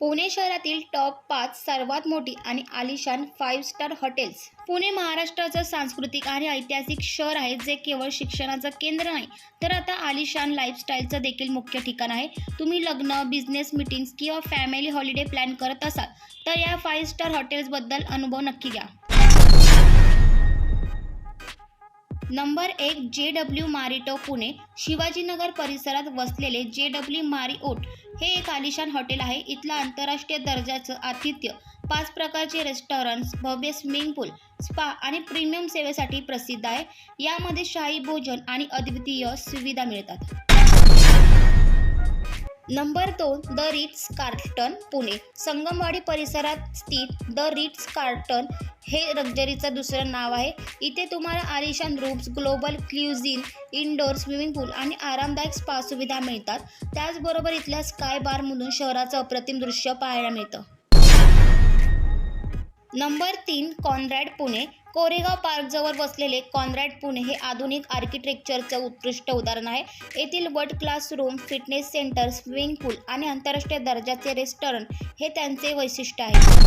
पुणे शहरातील टॉप पाच सर्वात मोठी आणि आलिशान फाईव्ह स्टार हॉटेल्स पुणे महाराष्ट्राचं सांस्कृतिक आणि ऐतिहासिक शहर आहे जे केवळ शिक्षणाचं केंद्र नाही तर आता आलिशान लाईफस्टाईलचं देखील मुख्य ठिकाण आहे. तुम्ही लग्न बिझनेस मीटिंग्स किंवा फॅमिली हॉलिडे प्लॅन करत असाल तर या फाईव्ह स्टार हॉटेल्सबद्दल अनुभव नक्की घ्या. नंबर एक जे डब्ल्यू मारिटो पुणे शिवाजीनगर परिसरात वसलेले जे डब्ल्यू मारिओट हे एक आलिशान हॉटेल आहे. इथलं आंतरराष्ट्रीय दर्जाचं आतिथ्य पाच प्रकारचे रेस्टॉरंट्स भव्य स्विमिंग पूल स्पा आणि प्रीमियम सेवेसाठी प्रसिद्ध आहे. यामध्ये शाही भोजन आणि अद्वितीय सुविधा मिळतात. नंबर दोन the Ritz Carlton Pune. Sangamwadi परिसरात स्थित द रिट्स कार्टन हे लक्झरीचं दुसरं नाव आहे. इथे तुम्हाला आलिशान rooms global cuisine indoor swimming pool आणि आरामदायक स्पा सुविधा मिळतात. त्याचबरोबर इथल्या स्काय बारमधून शहराचं अप्रतिम दृश्य पाहायला मिळतं. नंबर तीन कॉन्रॅड पुणे. कोरेगाव पार्कजवळ बसलेले कॉनरॅड पुणे हे आधुनिक आर्किटेक्चरचं उत्कृष्ट उदाहरण आहे. येथील world class room fitness centre swimming pool आणि आंतरराष्ट्रीय दर्जाचे रेस्टॉरंट हे त्यांचे वैशिष्ट्य आहे.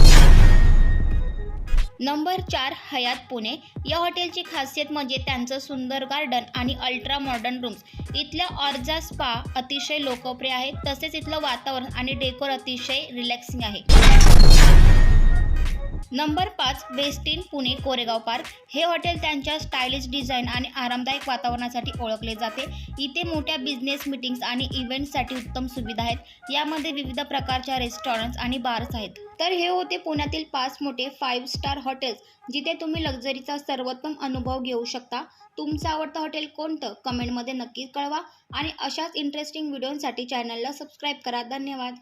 नंबर चार हयात पुणे. या हॉटेलची खासियत म्हणजे त्यांचं सुंदर गार्डन आणि अल्ट्रा मॉडर्न रूम्स. इथल्या ऑर्जा स्पा अतिशय लोकप्रिय आहे. तसेच इथलं वातावरण आणि डेकोर अतिशय रिलॅक्सिंग आहे. नंबर पाच वेस्टिन पुणे कोरेगाव पार्क. हे हॉटेल त्यांच्या स्टायलिश डिझाईन आणि आरामदायक वातावरणासाठी ओळखले जाते. इथे मोठ्या बिझनेस मीटिंग्स आणि इव्हेंट्ससाठी उत्तम सुविधा आहेत. यामध्ये विविध प्रकारच्या रेस्टॉरंट्स आणि बार्स आहेत. तर हे होते पुण्यातील पाच मोठे फाईव्ह स्टार हॉटेल्स जिथे तुम्ही लक्झरीचा सर्वोत्तम अनुभव घेऊ शकता. तुमचं आवडतं हॉटेल कोणतं? कमेंटमध्ये नक्कीच कळवा. आणि अशाच इंटरेस्टिंग व्हिडिओसाठी चॅनलला सबस्क्राईब करा. धन्यवाद.